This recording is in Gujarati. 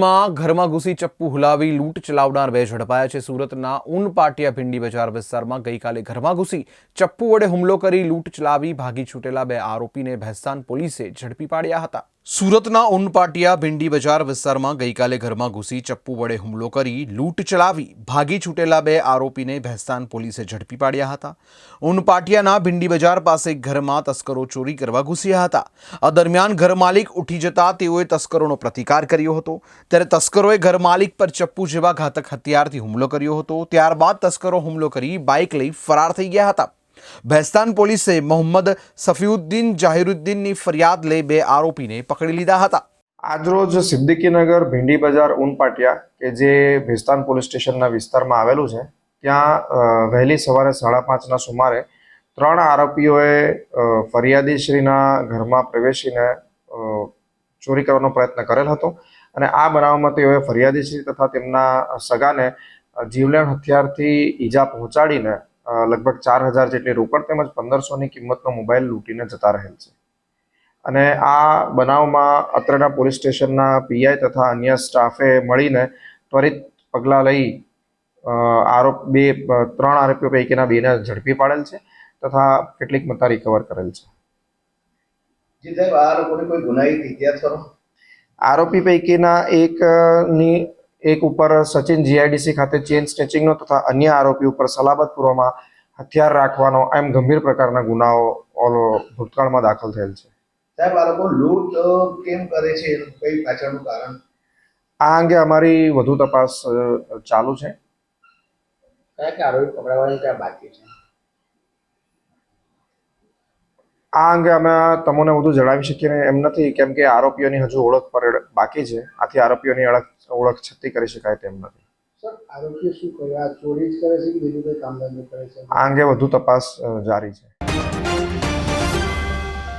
સુરતમાં ઘરમાં ઘૂસી ચપ્પુ હુલાવી લૂંટ ચલાવનાર બે ઝડપાયા છે. સુરતના ઊન પાટિયા ભીંડી બજાર વિસ્તારમાં ગઈકાલે ઘરમાં ઘૂસી ચપ્પુ વડે હુમલો કરી લૂંટ ચલાવી ભાગી છૂટેલા બે આરોપીને ભેસ્તાન પોલીસે ઝડપી પાડ્યા હતા. સુરતના ઉનપાટિયા ભીંડી બજાર વિસ્તારમાં ગઈકાલે ઘરમાં ઘૂસી ચપ્પુ વડે હુમલો કરી લૂંટ ચલાવી ભાગી છૂટેલા બે આરોપીને ભેસ્તાન પોલીસે ઝડપી પાડ્યા હતા. ઉનપાટિયાના ભીંડી બજાર પાસે ઘરમાં તસ્કરો ચોરી કરવા ઘૂસ્યા હતા. આ દરમિયાન ઘર માલિક ઉઠી જતા તેઓએ તસ્કરોનો પ્રતિકાર કર્યો હતો. ત્યારે તસ્કરોએ ઘર માલિક પર ચપ્પુ જેવા ઘાતક હથિયારથી હુમલો કર્યો હતો. ત્યારબાદ તસ્કરો હુમલો કરી બાઇક લઈ ફરાર થઈ ગયા હતા. ભેસ્તાન પોલીસે મોહમ્મદ સફીઉદ્દીન જાહિરુદ્દીનની ફરિયાદ લઈ બે આરોપીને પકડી લીધા હતા. આજરોજ સિદ્દીકીનગર ભીંડી બજાર ઊનપાટિયા કે જે ભેસ્તાન પોલીસ સ્ટેશનના વિસ્તારમાં આવેલું છે, ત્યાં વહેલી સવારે સાડા પાંચના સુમારે ત્રણ આરોપીઓએ ફરિયાદીશ્રીના ઘરમાં પ્રવેશીને ચોરી કરવાનો પ્રયત્ન કરેલ હતો અને આ બનાવમાં તેઓએ ફરિયાદીશ્રી તથા તેમના સગાને જીવલેણ હથિયારથી ઈજા પહોંચાડીને લગભગ ચાર હજાર જેટલી રોકડ તેમજ પંદરસોની કિંમતનો મોબાઈલ લૂંટીને જતા રહેલ છે. અને આ બનાવમાં અત્રના પોલીસ સ્ટેશનના પીઆઈ તથા અન્ય સ્ટાફે મળીને ત્વરિત પગલાં લઈ આરોપ બે ત્રણ આરોપીઓ પૈકીના બેને ઝડપી પાડેલ છે તથા કેટલીક મતા રિકવર કરેલ છે. જી સાહેબ આ લોકોને કોઈ ગુનાહિત ઇતિહાસ ખરો? આરોપી પૈકીના એક અ, ની એક ઉપર સચિન જીઆઈડીસી ખાતે ચેન સ્નેચિંગનો તથા અન્ય આરોપી ઉપર સલામત પૂર્વમાં હથિયાર રાખવાનો એમ ગંભીર પ્રકારના ગુનાઓ ઓલો ભૂતકાળમાં દાખલ થયેલ છે. સાહેબ આ લોકો લૂંટ કેમ કરે છે? એનું કઈ પાછળનું કારણ? આ અંગે અમારી વધુ તપાસ ચાલુ છે. કયા કે આરોપી પકડાવવાની ક્યાં બાકી છે. આ અંગે અમે તમને વધુ જણાવી શકીએ એમ નથી કેમ કે આરોપીઓની હજુ ઓળખ પર બાકી છે. આથી આરોપીઓની ઓળખ ઓળખ છતી કરી શકાય તેમ નથી. આ ચોરી જ કરે છે કે બીજું કોઈ કામ ધંધો કરે છે? આ અંગે વધુ તપાસ જારી છે.